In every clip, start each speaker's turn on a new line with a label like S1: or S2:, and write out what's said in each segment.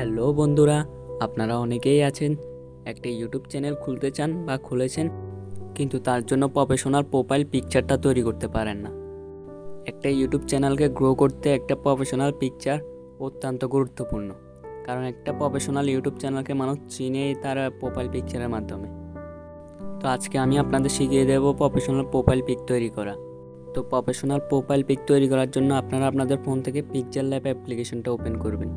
S1: Hello বন্ধুরা, আপনারা অনেকেই আছেন, একটা ইউটিউব চ্যানেল খুলতে চান বা খুলেছেন, কিন্তু তার জন্য প্রফেশনাল প্রোফাইল পিকচারটা তৈরি করতে পারেন না। একটা ইউটিউব চ্যানেলকে গ্রো করতে একটা প্রফেশনাল পিকচার অত্যন্ত গুরুত্বপূর্ণ, কারণ একটা প্রফেশনাল ইউটিউব চ্যানেলকে মানুষ চিনেই তার প্রোফাইল পিকচারের মাধ্যমে। তো আজকে আমি আপনাদের শিখিয়ে দেবো প্রফেশনাল প্রোফাইল পিক তৈরি করা। তো প্রফেশনাল প্রোফাইল পিক তৈরি করার জন্য আপনারা আপনাদের ফোন থেকে পিকচার ল্যাব অ্যাপ্লিকেশনটা ওপেন করবেন।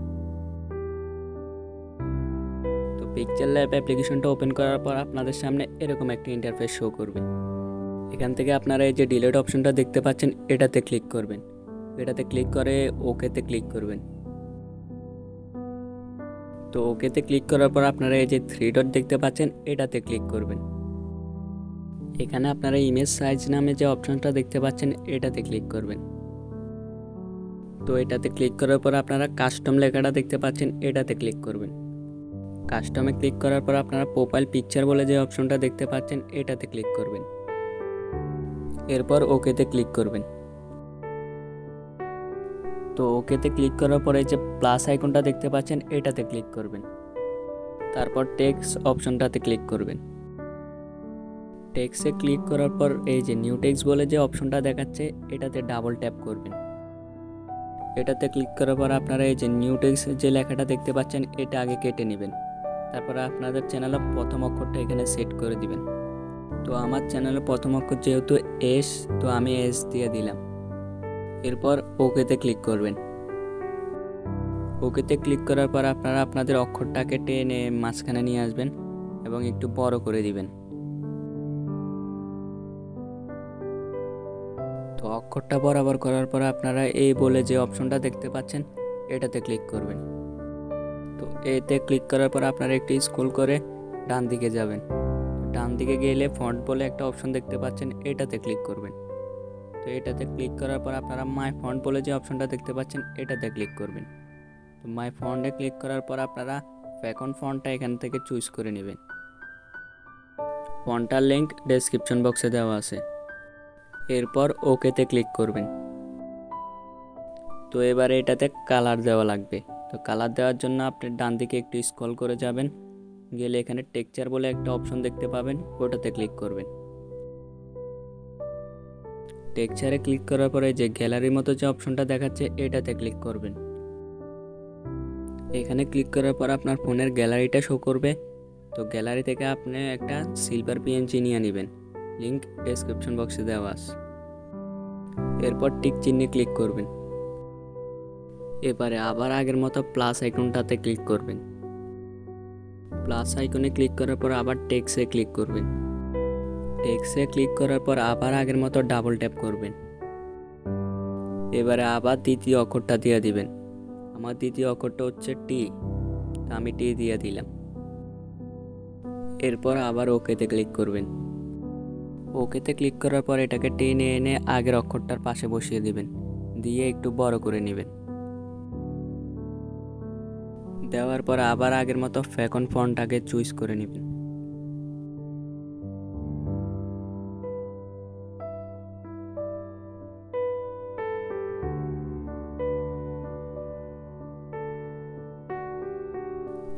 S1: পিকচার ল্যাব অ্যাপ্লিকেশনটা ওপেন করার পর আপনাদের সামনে এরকম একটা ইন্টারফেস শো করবে। এখান থেকে আপনারা এই যে ডিলেট অপশনটা দেখতে পাচ্ছেন, এটাতে ক্লিক করবেন। এটাতে ক্লিক করে ওকেতে ক্লিক করবেন। তো ওকেতে ক্লিক করার পর আপনারা এই যে থ্রি ডট দেখতে পাচ্ছেন, এটাতে ক্লিক করবেন। এখানে আপনারা ইমেজ সাইজ নামে যে অপশনটা দেখতে পাচ্ছেন, এটাতে ক্লিক করবেন। তো এটাতে ক্লিক করার পর আপনারা কাস্টম লেখাটা দেখতে পাচ্ছেন, এটাতে ক্লিক করবেন। কাস্টমে ক্লিক করার পর আপনারা প্রোফাইল পিকচার বলে যে অপশনটা দেখতে পাচ্ছেন, এটাতে ক্লিক করবেন। এরপর ওকেতে ক্লিক করবেন। তো ওকেতে ক্লিক করার পরে যে প্লাস আইকনটা দেখতে পাচ্ছেন, এটাতে ক্লিক করবেন। তারপর টেক্স অপশনটাতে ক্লিক করবেন। টেক্সে ক্লিক করার পর এই যে নিউ টেক্স বলে যে অপশনটা দেখাচ্ছে, এটাতে ডাবল ট্যাপ করবেন। এটাতে ক্লিক করার পর আপনারা এই যে নিউ টেক্স যে লেখাটা দেখতে পাচ্ছেন, এটা আগে কেটে নেবেন। তারপরে আপনাদের চ্যানেলের প্রথম অক্ষরটা এখানে সেট করে দিবেন। তো আমার চ্যানেলের প্রথম অক্ষর যেহেতু এস তো আমি এস দিয়ে দিলাম। এরপর ওকেতে ক্লিক করবেন। ওকেতে ক্লিক করার পর আপনারা আপনাদের অক্ষরটাকে টেনে মাঝখানে নিয়ে আসবেন এবং একটু বড় করে দিবেন। তো অক্ষরটা বরাবর করার পর আপনারা এই বলে যে অপশনটা দেখতে পাচ্ছেন, এটাতে ক্লিক করবেন। এতে ক্লিক করার পর আপনারা একটু স্ক্রল করে ডান দিকে যাবেন। ডান দিকে গেলে ফন্ট বলে একটা অপশন দেখতে পাচ্ছেন, এটাতে ক্লিক করবেন। তো এটাতে ক্লিক করার পর আপনারা মাই ফন্ট বলে যে অপশনটা দেখতে পাচ্ছেন, এটাতে ক্লিক করবেন। তো মাই ফন্টে ক্লিক করার পর আপনারা ফ্যাকন ফন্টটা এখান থেকে চুজ করে নেবেন। ফন্টটার লিঙ্ক ডেসক্রিপশন বক্সে দেওয়া আছে। এরপর ওকেতে ক্লিক করবেন। তো এবারে এটাতে কালার দেওয়া লাগবে। তো কালার দেওয়ার জন্য আপনি ডান দিকে একটু স্ক্রল করে যাবেন। গেলে এখানে টেক্সচার বলে একটা অপশন দেখতে পাবেন, ওটাতে ক্লিক করবেন। টেক্সচারে ক্লিক করার পরে যে গ্যালারির মতো যে অপশনটা দেখাচ্ছে, এটাতে ক্লিক করবেন। এখানে ক্লিক করার পর আপনার ফোনের গ্যালারিটা শো করবে। তো গ্যালারি থেকে আপনি একটা সিলভার পিএনজি নিয়ে নেবেন। লিঙ্ক ডেসক্রিপশন বক্সে দেওয়া আছে। এরপর টিক চিহ্নে ক্লিক করবেন। এবারে আবার আগের মতো প্লাস আইকনটাতে ক্লিক করবেন। প্লাস আইকনে ক্লিক করার পর আবার টেক্সে ক্লিক করবেন। টেক্সে ক্লিক করার পর আবার আগের মতো ডাবল ট্যাপ করবেন। এবারে আবার দ্বিতীয় অক্ষরটা দিয়ে দিবেন। আমার দ্বিতীয় অক্ষরটা হচ্ছে টি আমি টি দিয়ে দিলাম। এরপর আবার ওকেতে ক্লিক করবেন। ওকেতে ক্লিক করার পর এটাকে টেনে এনে আগের অক্ষরটার পাশে বসিয়ে দিবেন। দিয়ে একটু বড় করে নেবেন। দেওয়ার পর আবার আগের মতো ফ্যাকন ফন্টটাকে চুজ করে নেবেন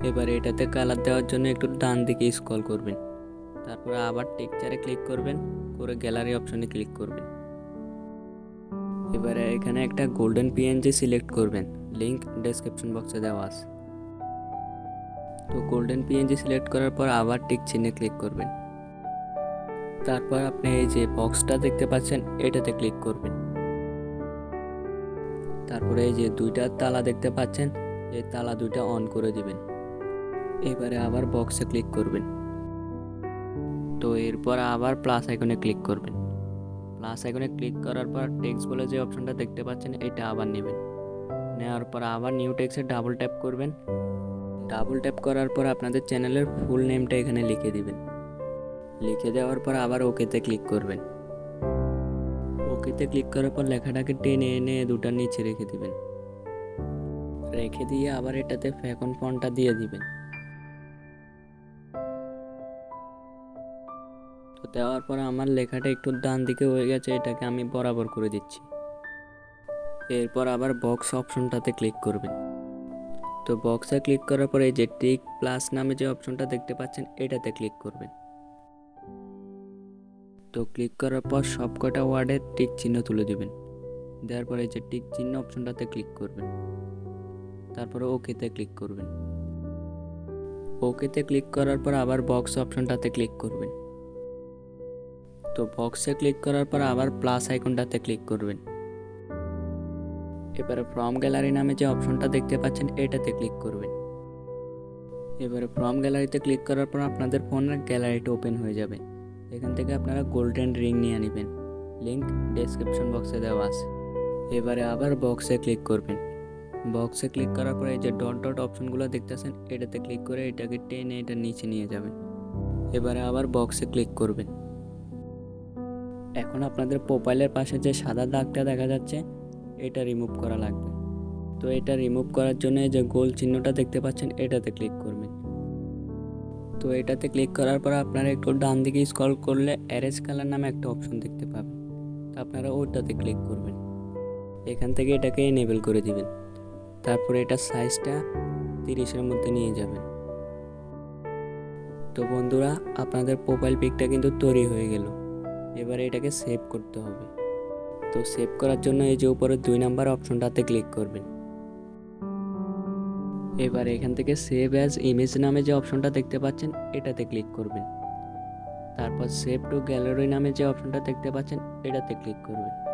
S1: এবার এটাতে কালার দেওয়ার জন্য একটু ডান দিকে স্ক্রল করবেন। তারপরে আবার টেকচারে ক্লিক করবেন, করে গ্যালারি অপশনে ক্লিক করবেন। এবারে এখানে একটা গোল্ডেন পিএনজি সিলেক্ট করবেন। লিংক ডেসক্রিপশন বক্সে দেওয়া আছে। তো গোল্ডেন পিএনজি সিলেক্ট করার পর আবার টিক চিহ্নে ক্লিক করবেন। তারপর আপনি এই যে বক্সটা দেখতে পাচ্ছেন, এটাতে ক্লিক করবেন। তারপরে এই যে দুইটা তালা দেখতে পাচ্ছেন, এই তালা দুইটা অন করে দিবেন। এবারে আবার বক্সে ক্লিক করবেন। তো এরপর আবার প্লাস আইকনে ক্লিক করবেন। প্লাস আইকনে ক্লিক করার পর টেক্সট বলে যে অপশনটা দেখতে পাচ্ছেন, এটা আবার নেবেন। নেওয়ার পর আবার নিউ টেক্সে ডাবল ট্যাপ করবেন। ডাবল ট্যাপ করার পর আপনাদের চ্যানেলের ফুল নেমটা এখানে লিখে দিবেন। লিখে দেওয়ার পর আবার ওকেতে ক্লিক করবেন। ওকেতে ক্লিক করার পর লেখাটাকে টেনে এনে দুটার নিচে রেখে দিবেন। রেখে দিয়ে আবার এটাতে ফ্যাকন ফন্টটা দিয়ে দিবেন। তো দেওয়ার পর আমার লেখাটা একটু ডান দিকে হয়ে গেছে, এটাকে আমি বরাবর করে দিচ্ছি। এরপর আবার বক্স অপশনটাতে ক্লিক করবেন। তো বক্সে ক্লিক করার পরে যে টিক প্লাস নামে যে অপশনটা দেখতে পাচ্ছেন, এটাতে ক্লিক করবেন। তো ক্লিক করার পর সবকটা ওয়ার্ডের টিক চিহ্ন তুলে দিবেন। দেওয়ার পরে যে টিক চিহ্ন অপশনটাতে ক্লিক করবেন। তারপরে ওকেতে ক্লিক করবেন। ওকেতে ক্লিক করার পর আবার বক্স অপশনটাতে ক্লিক করবেন। তো বক্সে ক্লিক করার পর আবার প্লাস আইকনটাতে ক্লিক করবেন। এবারে ফ্রম গ্যালারি নামে যে অপশনটা দেখতে পাচ্ছেন, এটাতে ক্লিক করবেন। এবারে ফ্রম গ্যালারিতে ক্লিক করার পর আপনাদের ফোনের গ্যালারিটা ওপেন হয়ে যাবে। এখান থেকে আপনারা গোল্ডেন রিং নিয়ে নেবেন। লিংক ডেসক্রিপশন বক্সে দেওয়া আছে। এবারে আবার বক্সে ক্লিক করবেন। বক্সে ক্লিক করার পরে এই যে ডট ডট অপশনগুলো দেখতেছেন, এটাতে ক্লিক করে এটাকে টেনে এটা নিচে নিয়ে যাবেন। এবারে আবার বক্সে ক্লিক করবেন। এখন আপনাদের প্রোফাইলের পাশে যে সাদা দাগটা দেখা যাচ্ছে এটা রিমুভ করা লাগবে। তো এটা রিমুভ করার জন্য যে গোল চিহ্নটা দেখতে পাচ্ছেন, এটাতে ক্লিক করবেন। তো এটাতে ক্লিক করার পর আপনারা একটু ডান দিকে স্ক্রল করলে অ্যারেজ কালার নামে একটা অপশন দেখতে পাবেন। তো আপনারা ওটাতে ক্লিক করবেন। এখান থেকে এটাকে এনেবেল করে দিবেন। তারপরে এটা সাইজটা তিরিশের মধ্যে নিয়ে যাবেন। তো বন্ধুরা, আপনাদের প্রোফাইল পিকটা কিন্তু তৈরি হয়ে গেল। এবারে এটাকে সেভ করতে হবে। তো সেভ করার জন্য এই যে উপরে দুই নাম্বার অপশনটাতে ক্লিক করবেন। এবার এখান থেকে সেভ অ্যাজ ইমেজ নামে যে অপশনটা দেখতে পাচ্ছেন, এটাতে ক্লিক করবেন। তারপর সেভ টু গ্যালারি নামে যে অপশনটা দেখতে পাচ্ছেন, এটাতে ক্লিক করবেন।